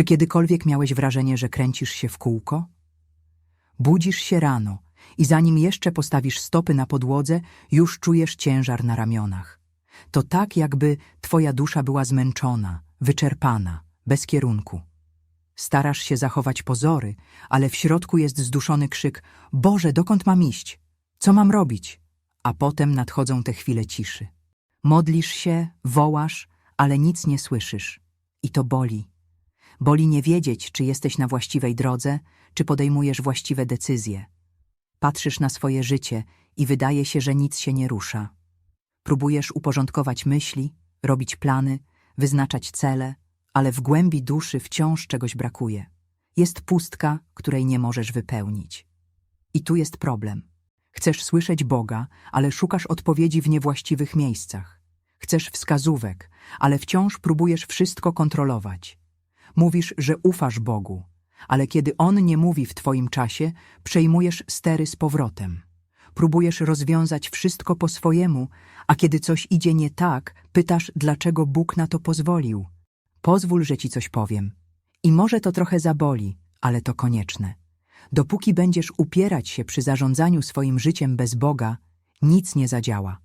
Czy kiedykolwiek miałeś wrażenie, że kręcisz się w kółko? Budzisz się rano i zanim jeszcze postawisz stopy na podłodze, już czujesz ciężar na ramionach. To tak, jakby twoja dusza była zmęczona, wyczerpana, bez kierunku. Starasz się zachować pozory, ale w środku jest zduszony krzyk Boże, dokąd mam iść? Co mam robić? A potem nadchodzą te chwile ciszy. Modlisz się, wołasz, ale nic nie słyszysz. I to boli. Boli nie wiedzieć, czy jesteś na właściwej drodze, czy podejmujesz właściwe decyzje. Patrzysz na swoje życie i wydaje się, że nic się nie rusza. Próbujesz uporządkować myśli, robić plany, wyznaczać cele, ale w głębi duszy wciąż czegoś brakuje. Jest pustka, której nie możesz wypełnić. I tu jest problem. Chcesz słyszeć Boga, ale szukasz odpowiedzi w niewłaściwych miejscach. Chcesz wskazówek, ale wciąż próbujesz wszystko kontrolować. Mówisz, że ufasz Bogu, ale kiedy On nie mówi w Twoim czasie, przejmujesz stery z powrotem. Próbujesz rozwiązać wszystko po swojemu, a kiedy coś idzie nie tak, pytasz, dlaczego Bóg na to pozwolił. Pozwól, że Ci coś powiem. I może to trochę zaboli, ale to konieczne. Dopóki będziesz upierać się przy zarządzaniu swoim życiem bez Boga, nic nie zadziała.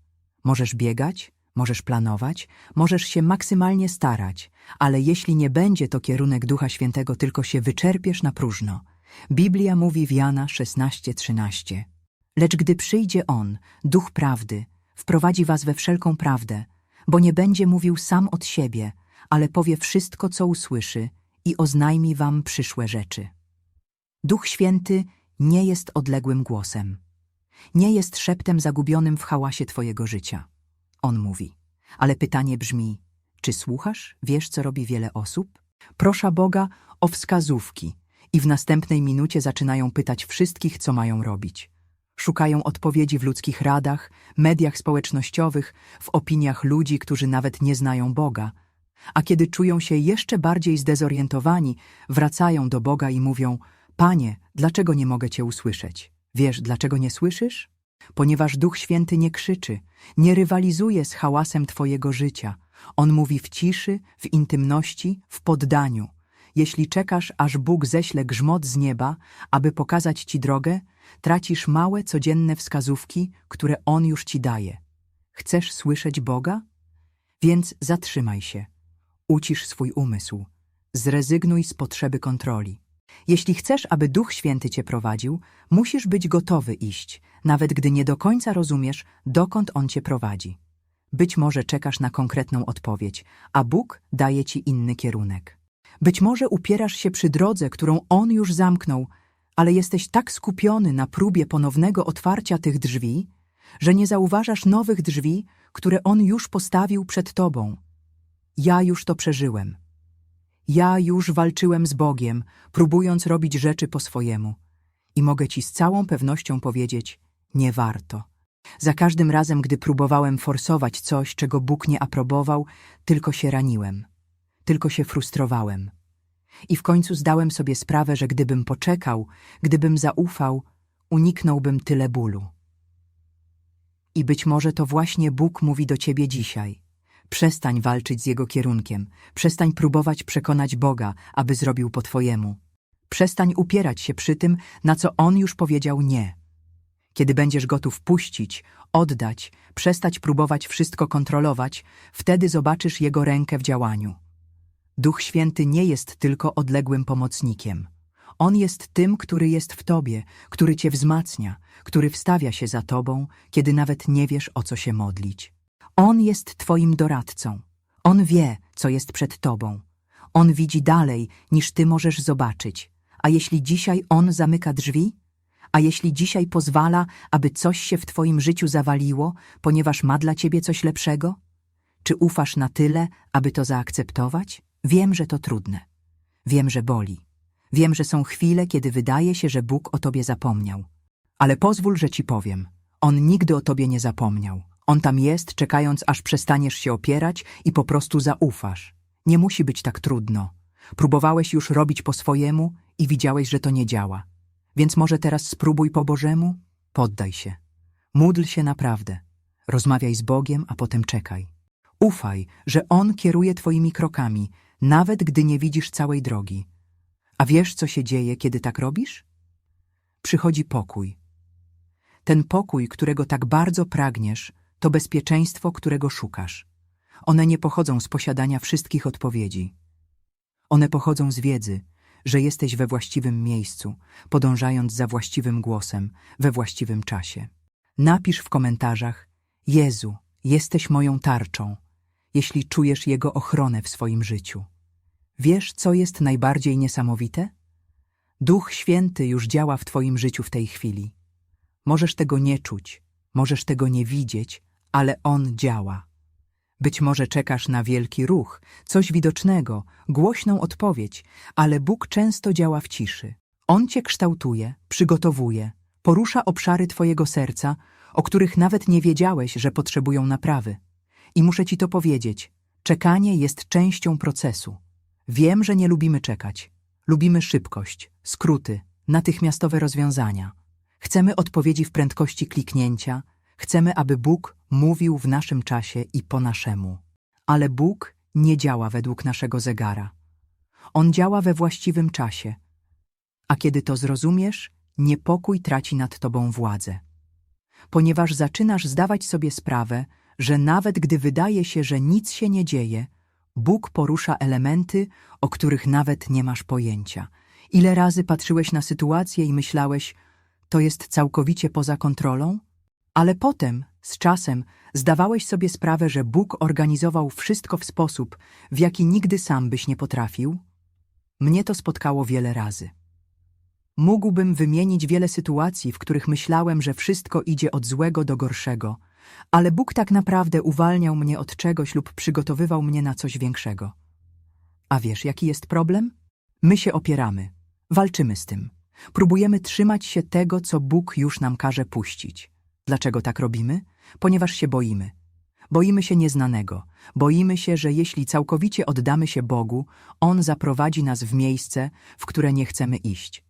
Możesz biegać, możesz planować, możesz się maksymalnie starać, ale jeśli nie będzie to kierunek Ducha Świętego, tylko się wyczerpiesz na próżno. Biblia mówi w Jana 16:13. Lecz gdy przyjdzie On, Duch Prawdy, wprowadzi was we wszelką prawdę, bo nie będzie mówił sam od siebie, ale powie wszystko, co usłyszy i oznajmi wam przyszłe rzeczy. Duch Święty nie jest odległym głosem. Nie jest szeptem zagubionym w hałasie twojego życia. On mówi. Ale pytanie brzmi, czy słuchasz? Wiesz, co robi wiele osób? Prosza Boga o wskazówki i w następnej minucie zaczynają pytać wszystkich, co mają robić. Szukają odpowiedzi w ludzkich radach, mediach społecznościowych, w opiniach ludzi, którzy nawet nie znają Boga. A kiedy czują się jeszcze bardziej zdezorientowani, wracają do Boga i mówią: Panie, dlaczego nie mogę Cię usłyszeć? Wiesz, dlaczego nie słyszysz? Ponieważ Duch Święty nie krzyczy, nie rywalizuje z hałasem Twojego życia. On mówi w ciszy, w intymności, w poddaniu. Jeśli czekasz, aż Bóg ześle grzmot z nieba, aby pokazać Ci drogę, tracisz małe, codzienne wskazówki, które On już Ci daje. Chcesz słyszeć Boga? Więc zatrzymaj się. Ucisz swój umysł. Zrezygnuj z potrzeby kontroli. Jeśli chcesz, aby Duch Święty Cię prowadził, musisz być gotowy iść, nawet gdy nie do końca rozumiesz, dokąd On Cię prowadzi. Być może czekasz na konkretną odpowiedź, a Bóg daje Ci inny kierunek. Być może upierasz się przy drodze, którą On już zamknął, ale jesteś tak skupiony na próbie ponownego otwarcia tych drzwi, że nie zauważasz nowych drzwi, które On już postawił przed Tobą. Ja już to przeżyłem. Ja już walczyłem z Bogiem, próbując robić rzeczy po swojemu. I mogę Ci z całą pewnością powiedzieć, nie warto. Za każdym razem, gdy próbowałem forsować coś, czego Bóg nie aprobował, tylko się raniłem. Tylko się frustrowałem. I w końcu zdałem sobie sprawę, że gdybym poczekał, gdybym zaufał, uniknąłbym tyle bólu. I być może to właśnie Bóg mówi do ciebie dzisiaj. Przestań walczyć z Jego kierunkiem, przestań próbować przekonać Boga, aby zrobił po Twojemu. Przestań upierać się przy tym, na co On już powiedział nie. Kiedy będziesz gotów puścić, oddać, przestać próbować wszystko kontrolować, wtedy zobaczysz Jego rękę w działaniu. Duch Święty nie jest tylko odległym pomocnikiem. On jest tym, który jest w Tobie, który Cię wzmacnia, który wstawia się za Tobą, kiedy nawet nie wiesz, o co się modlić. On jest Twoim doradcą. On wie, co jest przed Tobą. On widzi dalej, niż Ty możesz zobaczyć. A jeśli dzisiaj On zamyka drzwi? A jeśli dzisiaj pozwala, aby coś się w Twoim życiu zawaliło, ponieważ ma dla Ciebie coś lepszego? Czy ufasz na tyle, aby to zaakceptować? Wiem, że to trudne. Wiem, że boli. Wiem, że są chwile, kiedy wydaje się, że Bóg o Tobie zapomniał. Ale pozwól, że Ci powiem. On nigdy o Tobie nie zapomniał. On tam jest, czekając, aż przestaniesz się opierać i po prostu zaufasz. Nie musi być tak trudno. Próbowałeś już robić po swojemu i widziałeś, że to nie działa. Więc może teraz spróbuj po Bożemu? Poddaj się. Módl się naprawdę. Rozmawiaj z Bogiem, a potem czekaj. Ufaj, że On kieruje Twoimi krokami, nawet gdy nie widzisz całej drogi. A wiesz, co się dzieje, kiedy tak robisz? Przychodzi pokój. Ten pokój, którego tak bardzo pragniesz, to bezpieczeństwo, którego szukasz. One nie pochodzą z posiadania wszystkich odpowiedzi. One pochodzą z wiedzy, że jesteś we właściwym miejscu, podążając za właściwym głosem, we właściwym czasie. Napisz w komentarzach: Jezu, jesteś moją tarczą, jeśli czujesz Jego ochronę w swoim życiu. Wiesz, co jest najbardziej niesamowite? Duch Święty już działa w Twoim życiu w tej chwili. Możesz tego nie czuć, możesz tego nie widzieć, ale On działa. Być może czekasz na wielki ruch, coś widocznego, głośną odpowiedź, ale Bóg często działa w ciszy. On cię kształtuje, przygotowuje, porusza obszary twojego serca, o których nawet nie wiedziałeś, że potrzebują naprawy. I muszę ci to powiedzieć, czekanie jest częścią procesu. Wiem, że nie lubimy czekać. Lubimy szybkość, skróty, natychmiastowe rozwiązania. Chcemy odpowiedzi w prędkości kliknięcia, chcemy, aby Bóg mówił w naszym czasie i po naszemu. Ale Bóg nie działa według naszego zegara. On działa we właściwym czasie. A kiedy to zrozumiesz, niepokój traci nad tobą władzę. Ponieważ zaczynasz zdawać sobie sprawę, że nawet gdy wydaje się, że nic się nie dzieje, Bóg porusza elementy, o których nawet nie masz pojęcia. Ile razy patrzyłeś na sytuację i myślałeś, to jest całkowicie poza kontrolą? Ale potem, z czasem, zdawałeś sobie sprawę, że Bóg organizował wszystko w sposób, w jaki nigdy sam byś nie potrafił? Mnie to spotkało wiele razy. Mógłbym wymienić wiele sytuacji, w których myślałem, że wszystko idzie od złego do gorszego, ale Bóg tak naprawdę uwalniał mnie od czegoś lub przygotowywał mnie na coś większego. A wiesz, jaki jest problem? My się opieramy, walczymy z tym. Próbujemy trzymać się tego, co Bóg już nam każe puścić. Dlaczego tak robimy? Ponieważ się boimy. Boimy się nieznanego. Boimy się, że jeśli całkowicie oddamy się Bogu, On zaprowadzi nas w miejsce, w które nie chcemy iść.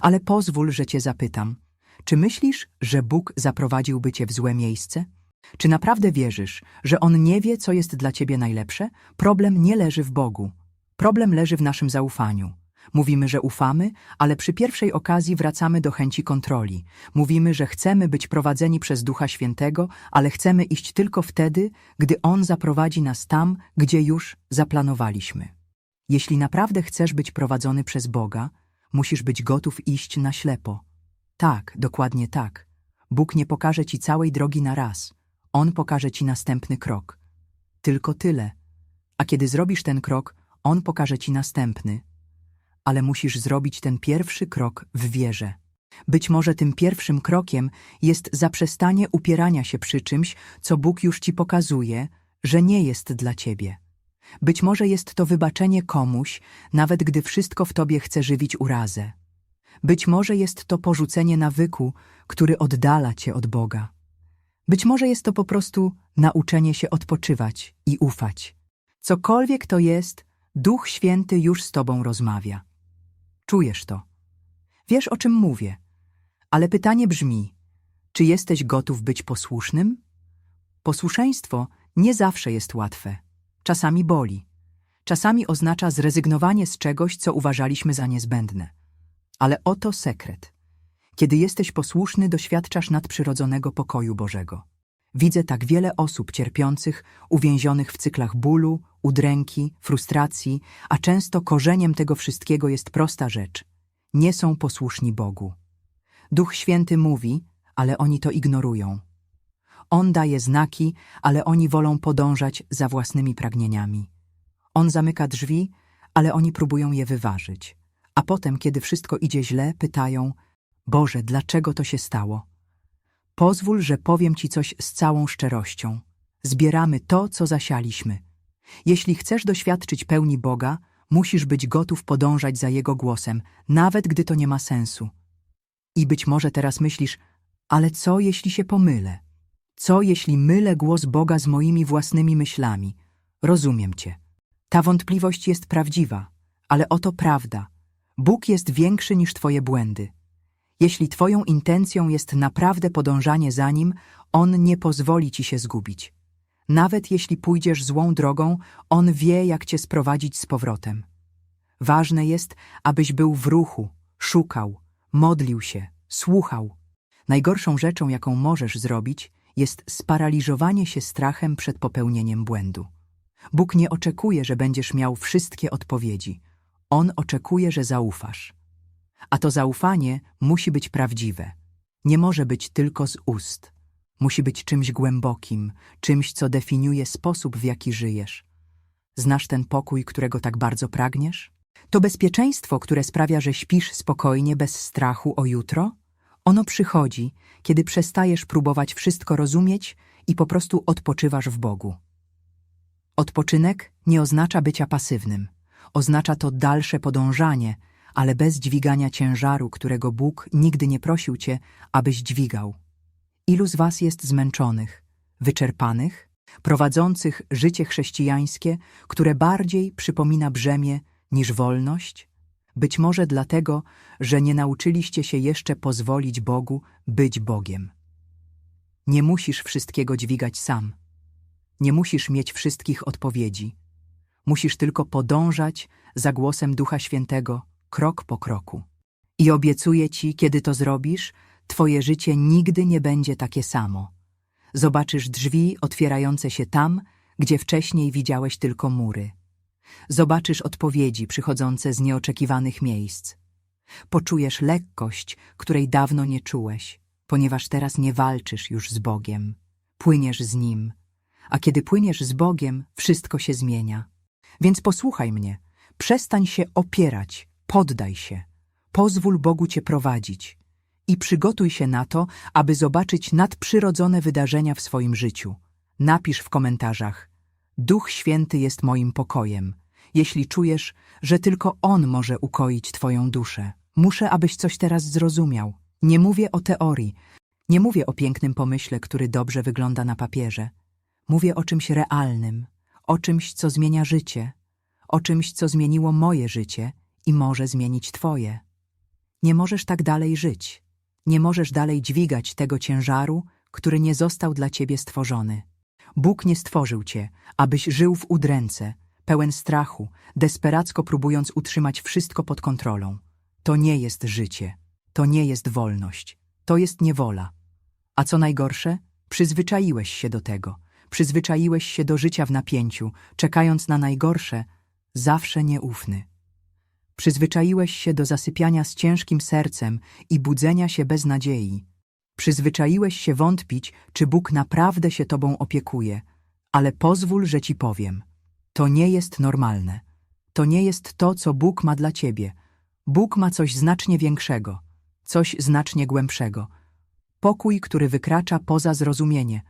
Ale pozwól, że cię zapytam. Czy myślisz, że Bóg zaprowadziłby cię w złe miejsce? Czy naprawdę wierzysz, że On nie wie, co jest dla ciebie najlepsze? Problem nie leży w Bogu. Problem leży w naszym zaufaniu. Mówimy, że ufamy, ale przy pierwszej okazji wracamy do chęci kontroli. Mówimy, że chcemy być prowadzeni przez Ducha Świętego, ale chcemy iść tylko wtedy, gdy On zaprowadzi nas tam, gdzie już zaplanowaliśmy. Jeśli naprawdę chcesz być prowadzony przez Boga, musisz być gotów iść na ślepo. Tak, dokładnie tak. Bóg nie pokaże ci całej drogi na raz. On pokaże ci następny krok. Tylko tyle. A kiedy zrobisz ten krok, On pokaże ci następny. Ale musisz zrobić ten pierwszy krok w wierze. Być może tym pierwszym krokiem jest zaprzestanie upierania się przy czymś, co Bóg już ci pokazuje, że nie jest dla ciebie. Być może jest to wybaczenie komuś, nawet gdy wszystko w tobie chce żywić urazę. Być może jest to porzucenie nawyku, który oddala cię od Boga. Być może jest to po prostu nauczenie się odpoczywać i ufać. Cokolwiek to jest, Duch Święty już z tobą rozmawia. Czujesz to. Wiesz, o czym mówię. Ale pytanie brzmi, czy jesteś gotów być posłusznym? Posłuszeństwo nie zawsze jest łatwe. Czasami boli. Czasami oznacza zrezygnowanie z czegoś, co uważaliśmy za niezbędne. Ale oto sekret. Kiedy jesteś posłuszny, doświadczasz nadprzyrodzonego pokoju Bożego. Widzę tak wiele osób cierpiących, uwięzionych w cyklach bólu, udręki, frustracji, a często korzeniem tego wszystkiego jest prosta rzecz. Nie są posłuszni Bogu. Duch Święty mówi, ale oni to ignorują. On daje znaki, ale oni wolą podążać za własnymi pragnieniami. On zamyka drzwi, ale oni próbują je wyważyć. A potem, kiedy wszystko idzie źle, pytają: Boże, dlaczego to się stało? Pozwól, że powiem Ci coś z całą szczerością. Zbieramy to, co zasialiśmy. Jeśli chcesz doświadczyć pełni Boga, musisz być gotów podążać za Jego głosem, nawet gdy to nie ma sensu. I być może teraz myślisz, ale co jeśli się pomylę? Co jeśli mylę głos Boga z moimi własnymi myślami? Rozumiem Cię. Ta wątpliwość jest prawdziwa, ale oto prawda. Bóg jest większy niż Twoje błędy. Jeśli Twoją intencją jest naprawdę podążanie za Nim, On nie pozwoli Ci się zgubić. Nawet jeśli pójdziesz złą drogą, On wie, jak cię sprowadzić z powrotem. Ważne jest, abyś był w ruchu, szukał, modlił się, słuchał. Najgorszą rzeczą, jaką możesz zrobić, jest sparaliżowanie się strachem przed popełnieniem błędu. Bóg nie oczekuje, że będziesz miał wszystkie odpowiedzi. On oczekuje, że zaufasz. A to zaufanie musi być prawdziwe. Nie może być tylko z ust. Musi być czymś głębokim, czymś, co definiuje sposób, w jaki żyjesz. Znasz ten pokój, którego tak bardzo pragniesz? To bezpieczeństwo, które sprawia, że śpisz spokojnie, bez strachu o jutro? Ono przychodzi, kiedy przestajesz próbować wszystko rozumieć i po prostu odpoczywasz w Bogu. Odpoczynek nie oznacza bycia pasywnym. Oznacza to dalsze podążanie, ale bez dźwigania ciężaru, którego Bóg nigdy nie prosił cię, abyś dźwigał. Ilu z was jest zmęczonych, wyczerpanych, prowadzących życie chrześcijańskie, które bardziej przypomina brzemię niż wolność? Być może dlatego, że nie nauczyliście się jeszcze pozwolić Bogu być Bogiem. Nie musisz wszystkiego dźwigać sam. Nie musisz mieć wszystkich odpowiedzi. Musisz tylko podążać za głosem Ducha Świętego krok po kroku. I obiecuję ci, kiedy to zrobisz, twoje życie nigdy nie będzie takie samo. Zobaczysz drzwi otwierające się tam, gdzie wcześniej widziałeś tylko mury. Zobaczysz odpowiedzi przychodzące z nieoczekiwanych miejsc. Poczujesz lekkość, której dawno nie czułeś, ponieważ teraz nie walczysz już z Bogiem. Płyniesz z Nim. A kiedy płyniesz z Bogiem, wszystko się zmienia. Więc posłuchaj mnie. Przestań się opierać, poddaj się. Pozwól Bogu cię prowadzić. I przygotuj się na to, aby zobaczyć nadprzyrodzone wydarzenia w swoim życiu. Napisz w komentarzach. Duch Święty jest moim pokojem. Jeśli czujesz, że tylko On może ukoić twoją duszę. Muszę, abyś coś teraz zrozumiał. Nie mówię o teorii. Nie mówię o pięknym pomyśle, który dobrze wygląda na papierze. Mówię o czymś realnym, o czymś, co zmienia życie, o czymś, co zmieniło moje życie i może zmienić twoje. Nie możesz tak dalej żyć. Nie możesz dalej dźwigać tego ciężaru, który nie został dla ciebie stworzony. Bóg nie stworzył cię, abyś żył w udręce, pełen strachu, desperacko próbując utrzymać wszystko pod kontrolą. To nie jest życie, to nie jest wolność, to jest niewola. A co najgorsze, przyzwyczaiłeś się do tego. Przyzwyczaiłeś się do życia w napięciu, czekając na najgorsze, zawsze nieufny. Przyzwyczaiłeś się do zasypiania z ciężkim sercem i budzenia się bez nadziei. Przyzwyczaiłeś się wątpić, czy Bóg naprawdę się tobą opiekuje, ale pozwól, że ci powiem. To nie jest normalne. To nie jest to, co Bóg ma dla ciebie. Bóg ma coś znacznie większego, coś znacznie głębszego. Pokój, który wykracza poza zrozumienie,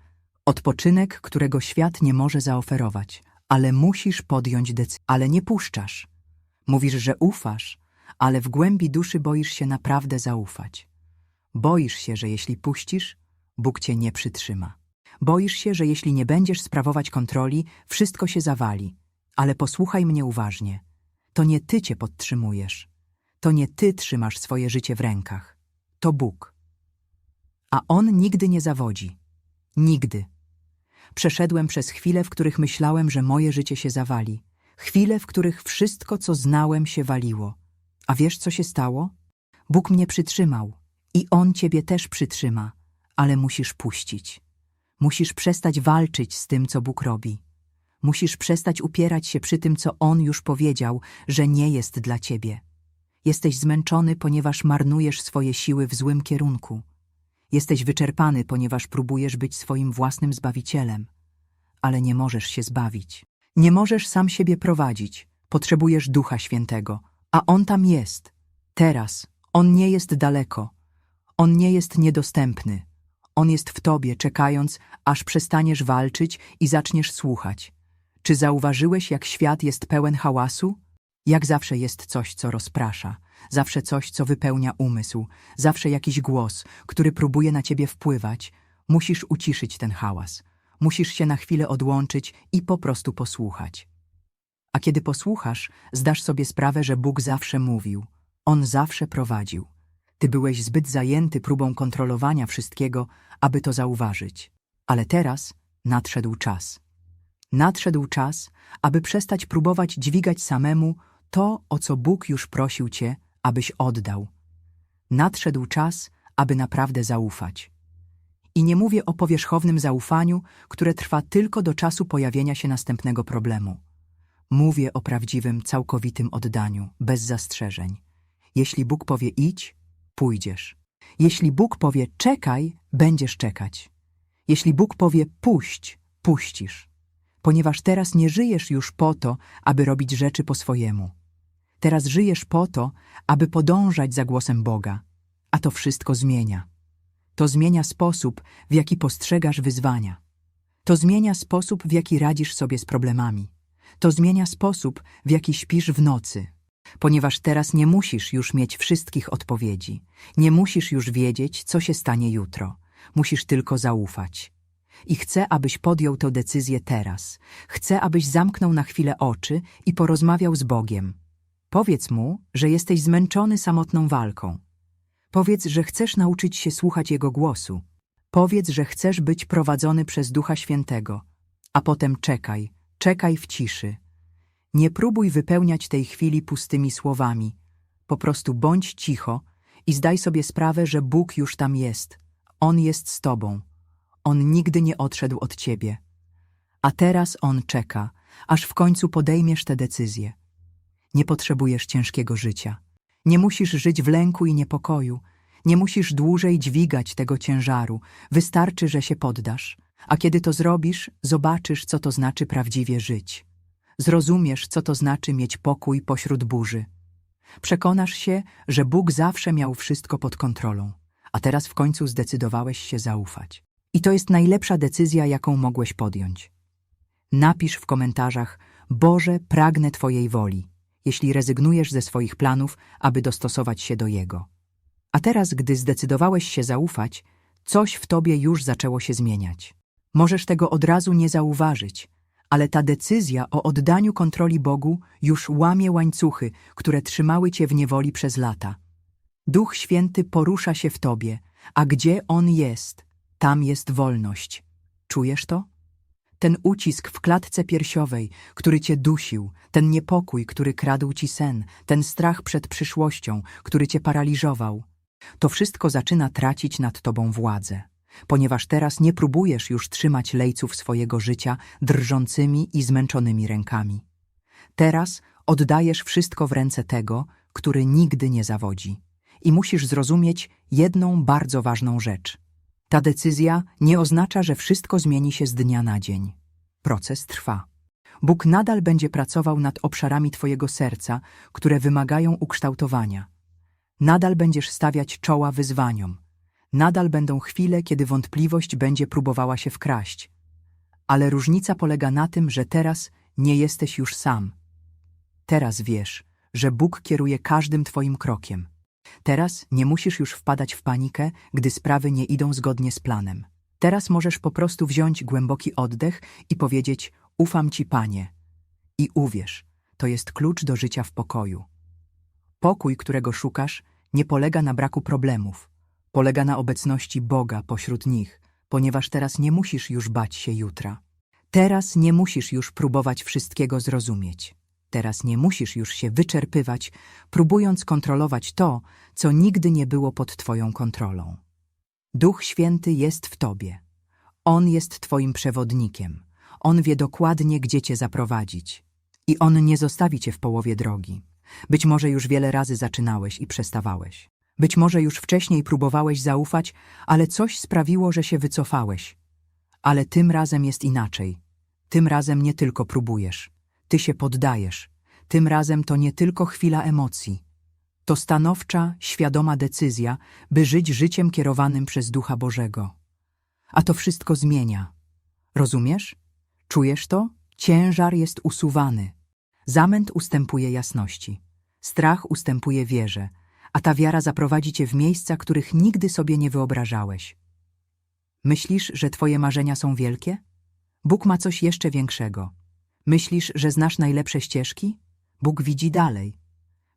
odpoczynek, którego świat nie może zaoferować, ale musisz podjąć decyzję, ale nie puszczasz. Mówisz, że ufasz, ale w głębi duszy boisz się naprawdę zaufać. Boisz się, że jeśli puścisz, Bóg cię nie przytrzyma. Boisz się, że jeśli nie będziesz sprawować kontroli, wszystko się zawali. Ale posłuchaj mnie uważnie. To nie ty cię podtrzymujesz. To nie ty trzymasz swoje życie w rękach. To Bóg. A On nigdy nie zawodzi. Nigdy. Przeszedłem przez chwile, w których myślałem, że moje życie się zawali. Chwile, w których wszystko, co znałem, się waliło. A wiesz, co się stało? Bóg mnie przytrzymał. I On ciebie też przytrzyma. Ale musisz puścić. Musisz przestać walczyć z tym, co Bóg robi. Musisz przestać upierać się przy tym, co On już powiedział, że nie jest dla ciebie. Jesteś zmęczony, ponieważ marnujesz swoje siły w złym kierunku. Jesteś wyczerpany, ponieważ próbujesz być swoim własnym zbawicielem. Ale nie możesz się zbawić. Nie możesz sam siebie prowadzić. Potrzebujesz Ducha Świętego. A On tam jest. Teraz. On nie jest daleko. On nie jest niedostępny. On jest w tobie, czekając, aż przestaniesz walczyć i zaczniesz słuchać. Czy zauważyłeś, jak świat jest pełen hałasu? Jak zawsze jest coś, co rozprasza, zawsze coś, co wypełnia umysł, zawsze jakiś głos, który próbuje na ciebie wpływać. Musisz uciszyć ten hałas. Musisz się na chwilę odłączyć i po prostu posłuchać. A kiedy posłuchasz, zdasz sobie sprawę, że Bóg zawsze mówił. On zawsze prowadził. Ty byłeś zbyt zajęty próbą kontrolowania wszystkiego, aby to zauważyć. Ale teraz nadszedł czas. Nadszedł czas, aby przestać próbować dźwigać samemu to, o co Bóg już prosił cię, abyś oddał. Nadszedł czas, aby naprawdę zaufać. I nie mówię o powierzchownym zaufaniu, które trwa tylko do czasu pojawienia się następnego problemu. Mówię o prawdziwym, całkowitym oddaniu, bez zastrzeżeń. Jeśli Bóg powie idź, pójdziesz. Jeśli Bóg powie czekaj, będziesz czekać. Jeśli Bóg powie puść, puścisz. Ponieważ teraz nie żyjesz już po to, aby robić rzeczy po swojemu. Teraz żyjesz po to, aby podążać za głosem Boga. A to wszystko zmienia. To zmienia sposób, w jaki postrzegasz wyzwania. To zmienia sposób, w jaki radzisz sobie z problemami. To zmienia sposób, w jaki śpisz w nocy. Ponieważ teraz nie musisz już mieć wszystkich odpowiedzi. Nie musisz już wiedzieć, co się stanie jutro. Musisz tylko zaufać. I chcę, abyś podjął tę decyzję teraz. Chcę, abyś zamknął na chwilę oczy i porozmawiał z Bogiem. Powiedz mu, że jesteś zmęczony samotną walką. Powiedz, że chcesz nauczyć się słuchać Jego głosu. Powiedz, że chcesz być prowadzony przez Ducha Świętego. A potem czekaj, czekaj w ciszy. Nie próbuj wypełniać tej chwili pustymi słowami. Po prostu bądź cicho i zdaj sobie sprawę, że Bóg już tam jest. On jest z tobą. On nigdy nie odszedł od ciebie. A teraz On czeka, aż w końcu podejmiesz tę decyzję. Nie potrzebujesz ciężkiego życia. Nie musisz żyć w lęku i niepokoju. Nie musisz dłużej dźwigać tego ciężaru. Wystarczy, że się poddasz. A kiedy to zrobisz, zobaczysz, co to znaczy prawdziwie żyć. Zrozumiesz, co to znaczy mieć pokój pośród burzy. Przekonasz się, że Bóg zawsze miał wszystko pod kontrolą, a teraz w końcu zdecydowałeś się zaufać. I to jest najlepsza decyzja, jaką mogłeś podjąć. Napisz w komentarzach: Boże, pragnę Twojej woli, jeśli rezygnujesz ze swoich planów, aby dostosować się do Jego. A teraz, gdy zdecydowałeś się zaufać, coś w tobie już zaczęło się zmieniać. Możesz tego od razu nie zauważyć, ale ta decyzja o oddaniu kontroli Bogu już łamie łańcuchy, które trzymały cię w niewoli przez lata. Duch Święty porusza się w tobie, a gdzie On jest, tam jest wolność. Czujesz to? Ten ucisk w klatce piersiowej, który cię dusił, ten niepokój, który kradł ci sen, ten strach przed przyszłością, który cię paraliżował, to wszystko zaczyna tracić nad tobą władzę, ponieważ teraz nie próbujesz już trzymać lejców swojego życia drżącymi i zmęczonymi rękami. Teraz oddajesz wszystko w ręce tego, który nigdy nie zawodzi. I musisz zrozumieć jedną bardzo ważną rzecz. Ta decyzja nie oznacza, że wszystko zmieni się z dnia na dzień. Proces trwa. Bóg nadal będzie pracował nad obszarami Twojego serca, które wymagają ukształtowania. Nadal będziesz stawiać czoła wyzwaniom. Nadal będą chwile, kiedy wątpliwość będzie próbowała się wkraść. Ale różnica polega na tym, że teraz nie jesteś już sam. Teraz wiesz, że Bóg kieruje każdym Twoim krokiem. Teraz nie musisz już wpadać w panikę, gdy sprawy nie idą zgodnie z planem. Teraz możesz po prostu wziąć głęboki oddech i powiedzieć: Ufam Ci, Panie. I uwierz, to jest klucz do życia w pokoju. Pokój, którego szukasz, nie polega na braku problemów. Polega na obecności Boga pośród nich, ponieważ teraz nie musisz już bać się jutra. Teraz nie musisz już próbować wszystkiego zrozumieć. Teraz nie musisz już się wyczerpywać, próbując kontrolować to, co nigdy nie było pod Twoją kontrolą. Duch Święty jest w Tobie. On jest Twoim przewodnikiem. On wie dokładnie, gdzie Cię zaprowadzić. I On nie zostawi Cię w połowie drogi. Być może już wiele razy zaczynałeś i przestawałeś. Być może już wcześniej próbowałeś zaufać, ale coś sprawiło, że się wycofałeś. Ale tym razem jest inaczej. Tym razem nie tylko próbujesz. Ty się poddajesz. Tym razem to nie tylko chwila emocji. To stanowcza, świadoma decyzja, by żyć życiem kierowanym przez Ducha Bożego. A to wszystko zmienia. Rozumiesz? Czujesz to? Ciężar jest usuwany. Zamęt ustępuje jasności. Strach ustępuje wierze, a ta wiara zaprowadzi cię w miejsca, których nigdy sobie nie wyobrażałeś. Myślisz, że twoje marzenia są wielkie? Bóg ma coś jeszcze większego. Myślisz, że znasz najlepsze ścieżki? Bóg widzi dalej.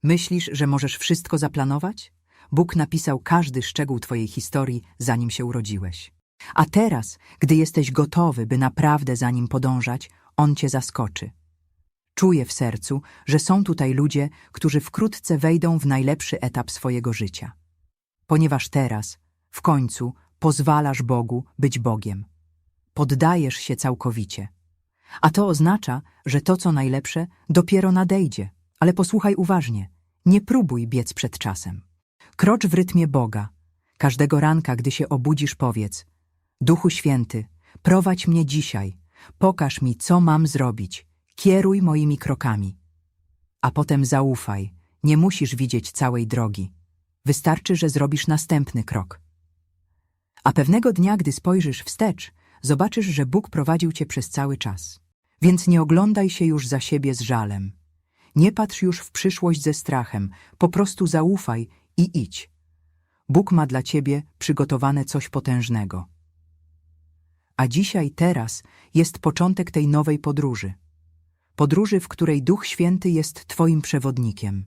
Myślisz, że możesz wszystko zaplanować? Bóg napisał każdy szczegół twojej historii, zanim się urodziłeś. A teraz, gdy jesteś gotowy, by naprawdę za nim podążać, On cię zaskoczy. Czuję w sercu, że są tutaj ludzie, którzy wkrótce wejdą w najlepszy etap swojego życia. Ponieważ teraz, w końcu, pozwalasz Bogu być Bogiem. Poddajesz się całkowicie. A to oznacza, że to, co najlepsze, dopiero nadejdzie. Ale posłuchaj uważnie. Nie próbuj biec przed czasem. Krocz w rytmie Boga. Każdego ranka, gdy się obudzisz, powiedz: Duchu Święty, prowadź mnie dzisiaj. Pokaż mi, co mam zrobić. Kieruj moimi krokami. A potem zaufaj. Nie musisz widzieć całej drogi. Wystarczy, że zrobisz następny krok. A pewnego dnia, gdy spojrzysz wstecz, zobaczysz, że Bóg prowadził cię przez cały czas. Więc nie oglądaj się już za siebie z żalem. Nie patrz już w przyszłość ze strachem, po prostu zaufaj i idź. Bóg ma dla ciebie przygotowane coś potężnego. A dzisiaj, teraz jest początek tej nowej podróży. Podróży, w której Duch Święty jest Twoim przewodnikiem.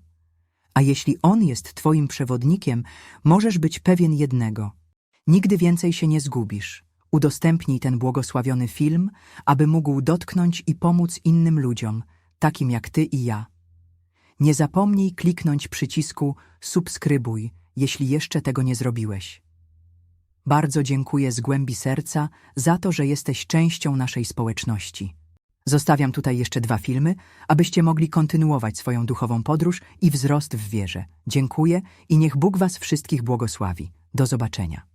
A jeśli On jest Twoim przewodnikiem, możesz być pewien jednego. Nigdy więcej się nie zgubisz. Udostępnij ten błogosławiony film, aby mógł dotknąć i pomóc innym ludziom, takim jak Ty i ja. Nie zapomnij kliknąć przycisku subskrybuj, jeśli jeszcze tego nie zrobiłeś. Bardzo dziękuję z głębi serca za to, że jesteś częścią naszej społeczności. Zostawiam tutaj jeszcze dwa filmy, abyście mogli kontynuować swoją duchową podróż i wzrost w wierze. Dziękuję i niech Bóg Was wszystkich błogosławi. Do zobaczenia.